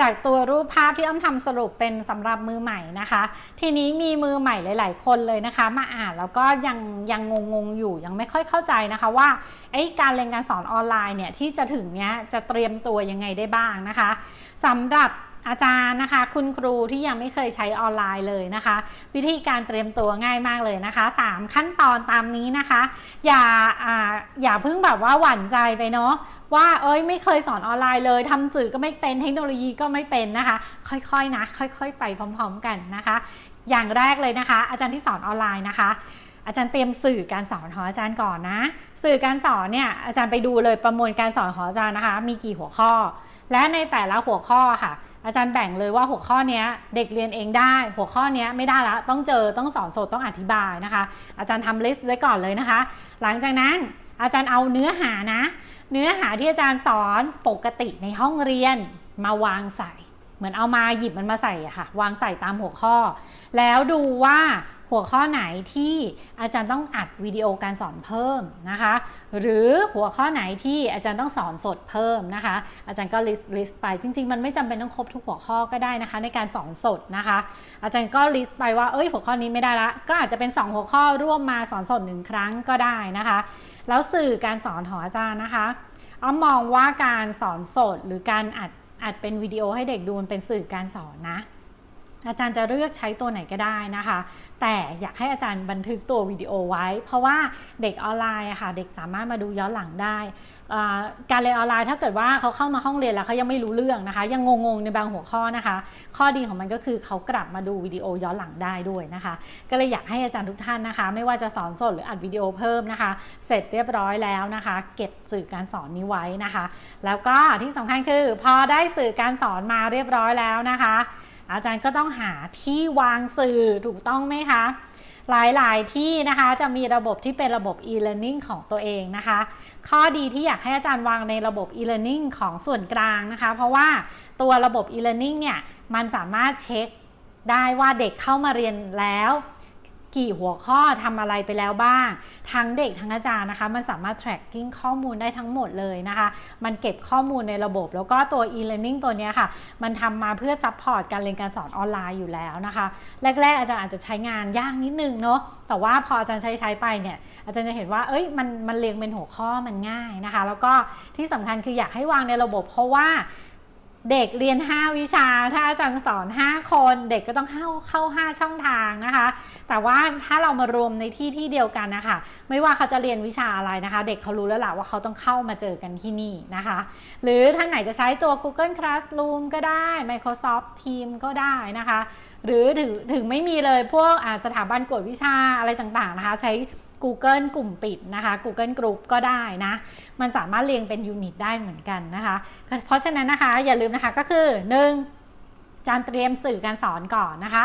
จากตัวรูปภาพที่อ้อมทำสรุปเป็นสำหรับมือใหม่นะคะ ทีนี้มีมือใหม่หลาย ๆ คนเลยนะคะ มาอ่านแล้วก็ยังยังงงๆอยู่ยังไม่ค่อยเข้าใจนะคะว่าไอ้การเรียนการสอนออนไลน์เนี่ยที่จะถึงเนี้ยจะเตรียมตัวยังไงได้บ้างนะคะสำหรับ อาจารย์นะคะ คุณครูที่ยังไม่เคยใช้ออนไลน์เลยนะคะ วิธีการเตรียมตัวง่ายมากเลยนะคะ 3 ขั้นตอนตามนี้นะคะ อย่าอ่าอย่าเพิ่งแบบว่าหวั่นใจไปเนาะว่าเอ้ยไม่เคยสอนออนไลน์เลยทำสื่อก็ไม่เป็นเทคโนโลยีก็ไม่เป็นนะคะ ค่อยๆนะ ค่อย ๆ ไปพร้อม ๆ กันนะคะ อย่างแรกเลยนะคะ อาจารย์ที่สอนออนไลน์นะคะอาจารย์เตรียมสื่อการสอนของอาจารย์ก่อนนะ สื่อการสอนเนี่ยอาจารย์ไปดูเลยประมวลการสอนของอาจารย์นะคะ มีกี่หัวข้อ และในแต่ละหัวข้อค่ะ อาจารย์แบ่งเลยว่าหัวข้อนี้เด็กเรียนเองได้ หัวข้อนี้ไม่ได้ละต้องเจอต้องสอนสดต้องอธิบายนะคะ อาจารย์ทำลิสต์ไว้ก่อนเลยนะคะ หลังจากนั้นอาจารย์เอาเนื้อหานะ เนื้อหาที่อาจารย์สอนปกติในห้องเรียนมาวางใส่ เหมือนเอามาหยิบมันมาใส่อะค่ะ วางใส่ตามหัวข้อ แล้วดูว่า หัวข้อไหนที่อาจารย์ต้องอัดวิดีโอการสอนเพิ่มนะคะ หรือหัวข้อไหนที่อาจารย์ต้องสอนสดเพิ่มนะคะ อาจารย์ก็ลิสต์ลิสต์ไปจริง ๆ มันไม่จำเป็นต้องครบทุกหัวข้อก็ได้นะคะ ในการสอนสดนะคะ อาจารย์ก็ลิสต์ไปว่าเอ้ยหัวข้อนี้ไม่ได้ละก็อาจจะเป็น 2 หัวข้อร่วมมาสอนสดหนึ่งครั้งก็ได้นะคะ แล้วสื่อการสอนของอาจารย์นะคะอ้อมมองว่าการสอนสดหรือการอัดอัดเป็นวิดีโอให้เด็กดูมันเป็นสื่อการสอนนะ อาจารย์จะเลือกใช้ตัวไหนก็ได้นะคะ แต่อยากให้อาจารย์บันทึกตัววิดีโอไว้ เพราะว่าเด็กออนไลน์ค่ะ เด็กสามารถมาดูย้อนหลังได้ การเรียนออนไลน์ถ้าเกิดว่าเขาเข้ามาห้องเรียนแล้วเขายังไม่รู้เรื่องนะคะ ยังงงๆในบางหัวข้อนะคะ ข้อดีของมันก็คือเขากลับมาดูวิดีโอย้อนหลังได้ด้วยนะคะ ก็เลยอยากให้อาจารย์ทุกท่านนะคะ ไม่ว่าจะสอนสดหรืออัดวิดีโอเพิ่มนะคะ เสร็จเรียบร้อยแล้วนะคะ เก็บสื่อการสอนนี้ไว้นะคะ แล้วก็ที่สำคัญคือพอได้สื่อการสอนมาเรียบร้อยแล้วนะคะ อาจารย์ก็ต้องหาที่วางสื่อถูกต้องไหมคะ หลายๆที่นะคะจะมีระบบที่เป็นระบบ e-learning ของตัวเองนะคะ ข้อดีที่อยากให้อาจารย์วางในระบบ e-learning ของส่วนกลางนะคะ เพราะว่าตัวระบบ e-learning เนี่ยมันสามารถเช็คได้ว่าเด็กเข้ามาเรียนแล้ว กี่หัวข้อทำอะไรไปแล้วบ้าง ทั้งเด็กทั้งอาจารย์นะคะ มันสามารถ tracking ข้อมูลได้ทั้งหมดเลยนะคะ มันเก็บข้อมูลในระบบ แล้วก็ตัว e-learning ตัวนี้ค่ะ มันทำมาเพื่อ support การเรียนการสอนออนไลน์อยู่แล้วนะคะ แรก ๆ อาจารย์อาจจะใช้งานยากนิดนึงเนาะ แต่ว่าพออาจารย์ใช้ใช้ไปเนี่ย อาจารย์จะเห็นว่า เอ้ย มันมันเรียงเป็นหัวข้อมันง่ายนะคะ แล้วก็ที่สำคัญคืออยากให้วางในระบบ เพราะว่า เด็กเรียน 5 วิชา ถ้าอาจารย์สอน 5 คน เด็กก็ต้องเข้าเข้า 5 ช่องทางนะคะ แต่ว่าถ้าเรามารวมในที่ที่เดียวกันนะคะ ไม่ว่าเขาจะเรียนวิชาอะไรนะคะ เด็กเขารู้แล้วแหละว่าเขาต้องเข้ามาเจอกันที่นี่นะคะ หรือท่านไหนจะใช้ตัว Google Classroom ก็ได้ Microsoft Teams ก็ได้นะคะ หรือถึงถึงไม่มีเลยพวกสถาบันกวดวิชาอะไรต่างๆนะคะ ใช้ Google กลุ่มปิดนะคะ Google Group ก็ได้นะ มันสามารถเรียงเป็นยูนิตได้เหมือนกันนะคะ เพราะฉะนั้นนะคะอย่าลืมนะคะก็คือ 1. อาจารเตรียมสื่อการสอนก่อนนะคะ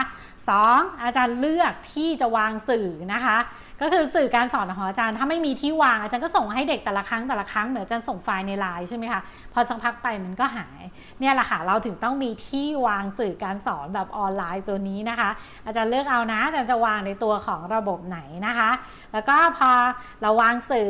2. อาจารย์เลือกที่จะวางสื่อนะคะ ก็คือสื่อการสอนของอาจารย์ถ้าไม่มีที่วางอาจารย์ก็ส่งให้เด็กแต่ละครั้งแต่ละครั้งเหมือนอาจารย์ส่งไฟล์ในไลน์ใช่ไหมคะพอสักพักไปมันก็หายเนี่ยแหละค่ะเราถึงต้องมีที่วางสื่อการสอนแบบออนไลน์ตัวนี้นะคะ อาจารย์เลือกเอานะอาจารย์จะวางในตัวของระบบไหนนะคะ แล้วก็พอเราวางสื่อ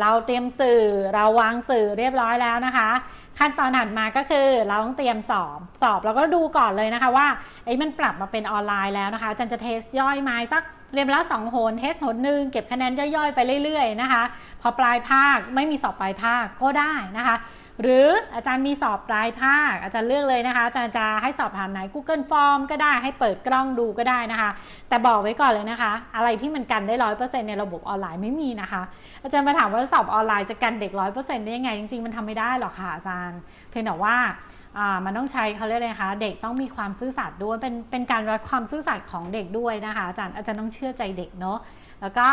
เราเตรียมสื่อ เราวางสื่อเรียบร้อยแล้วนะคะ ขั้นตอนถัดมาก็คือเราต้องเตรียมสอบสอบเราก็ดูก่อนเลยนะคะว่าไอ้มันปรับมาเป็นออนไลน์แล้วนะคะอาจารย์จะเทสย่อยไหมสักเรียนไปแล้วสองโหนเทสโหนหนึ่งเก็บคะแนนย่อยๆ ไปเรื่อยๆนะคะ พอปลายภาคไม่มีสอบปลายภาคก็ได้นะคะ หรืออาจารย์มีสอบปลายภาค อาจารย์เลือกเลยนะคะ อาจารย์จะให้สอบผ่านไหน Google Form ก็ได้ให้เปิดกล้องดูก็ได้นะคะ แต่บอกไว้ก่อนเลยนะคะ อะไรที่มันกันได้ร้อยเปอร์เซ็นต์ในระบบออนไลน์ไม่มีนะคะ อาจารย์มาถามว่าสอบออนไลน์จะกันเด็กร้อยเปอร์เซ็นต์ได้ยังไงจริงๆมันทำไม่ได้หรอกค่ะอาจารย์ เพียงแต่ว่า มันต้องใช้เขาเรียกอะไรคะเด็กต้องมีความซื่อสัตย์ด้วยเป็นเป็นการวัดความซื่อสัตย์ของเด็กด้วยนะคะอาจารย์อาจารย์ต้องเชื่อใจเด็กเนาะแล้วก็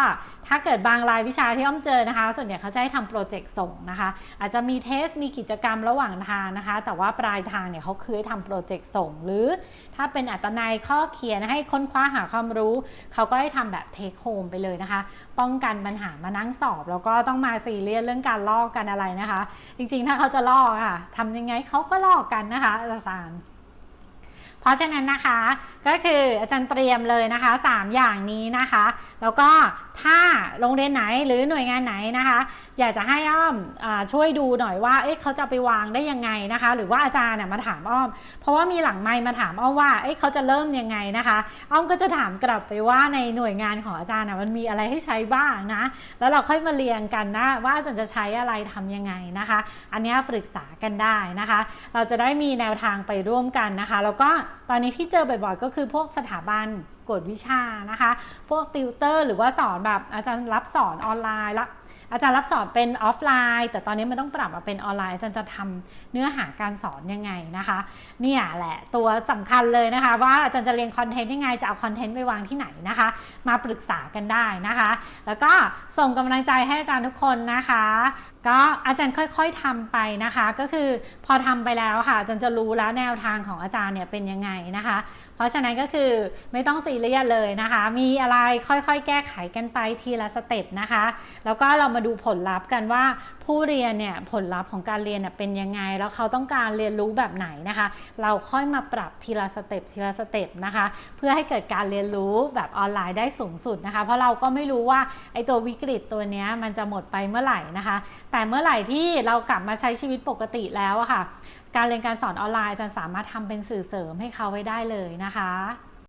ถ้าเกิดบางรายวิชาที่อ้อมเจอนะคะ ส่วนใหญ่เขาจะให้ทำโปรเจกต์ส่งนะคะ อาจจะมีเทสมีกิจกรรมระหว่างทางนะคะ แต่ว่าปลายทางเนี่ยเขาคือให้ทำโปรเจกต์ส่ง หรือถ้าเป็นอัตนัยข้อเขียนให้ค้นคว้าหาความรู้ เขาก็ให้ทำแบบเทคโฮมไปเลยนะคะ ป้องกันปัญหามานั่งสอบ แล้วก็ต้องมาซีเรียสเรื่องการลอกกันอะไรนะคะ จริงๆ ถ้าเขาจะลอกค่ะทำยังไงเขาก็ลอกกันนะคะอาจารย์ เพราะฉะนั้นนะคะก็คืออาจารย์เตรียมเลยนะคะ 3 อย่างนี้นะคะ แล้วก็ถ้าโรงเรียนไหนหรือหน่วยงานไหนนะคะ อยากจะให้อ้อมอช่วยดูหน่อยว่าเอ๊ะเขาจะไปวางได้ยังไงนะคะ หรือว่าอาจารย์น่ะมาถามอ้อม เพราะว่ามีหลังไมค์มาถามอ้อมว่าเอ๊ะเขาจะเริ่มยังไงนะคะ อ้อมก็จะถามกลับไปว่าในหน่วยงานของอาจารย์น่ะมันมีอะไรให้ใช้บ้างนะ แล้วเราค่อยมาเรียงกันนะว่าอาจารย์จะใช้อะไรทำยังไงนะคะ อันนี้ปรึกษากันได้นะคะ เราจะได้มีแนวทางไปร่วมกันนะคะ แล้วก็ตอนนี้ที่เจอบ่อยๆ ก็คือพวกสถาบันกวดวิชานะคะ พวกติวเตอร์หรือว่าสอนแบบอาจารย์รับสอนออนไลน์ละ อาจารย์รับสอนเป็นออฟไลน์ แต่ตอนนี้มันต้องปรับมาเป็นออนไลน์อาจารย์จะทำเนื้อหาการสอนยังไงนะคะเนี่ยแหละตัวสำคัญเลยนะคะ ว่าอาจารย์จะเรียนคอนเทนต์ยังไงจะเอาคอนเทนต์ไปวางที่ไหนนะคะ มาปรึกษากันได้นะคะ แล้วก็ส่งกำลังใจให้อาจารย์ทุกคนนะคะ ก็อาจารย์ค่อยๆทำไปนะคะ ก็คือพอทำไปแล้วค่ะอาจารย์จะรู้แล้วแนวทางของอาจารย์เนี่ยเป็นยังไงนะคะ เพราะฉะนั้นก็คือไม่ต้องซีเรียสเลยนะคะ มีอะไรค่อยๆ แก้ไขกันไปทีละสเต็ปนะคะ แล้วก็เรามาดูผลลัพธ์กันว่า ผู้เรียนเนี่ยผลลัพธ์ของการเรียนเนี่ยเป็นยังไง แล้วเขาต้องการเรียนรู้แบบไหนนะคะ เราค่อยมาปรับทีละสเต็ปทีละสเต็ปนะคะ เพื่อให้เกิดการเรียนรู้แบบออนไลน์ได้สูงสุดนะคะ เพราะเราก็ไม่รู้ว่าไอ้ตัววิกฤตตัวเนี้ยมันจะหมดไปเมื่อไหร่นะคะ แต่เมื่อไหร่ที่เรากลับมาใช้ชีวิตปกติแล้วอะค่ะ การเรียนการสอนออนไลน์อาจารย์สามารถทำเป็นสื่อเสริมให้เขาไว้ได้เลยนะคะ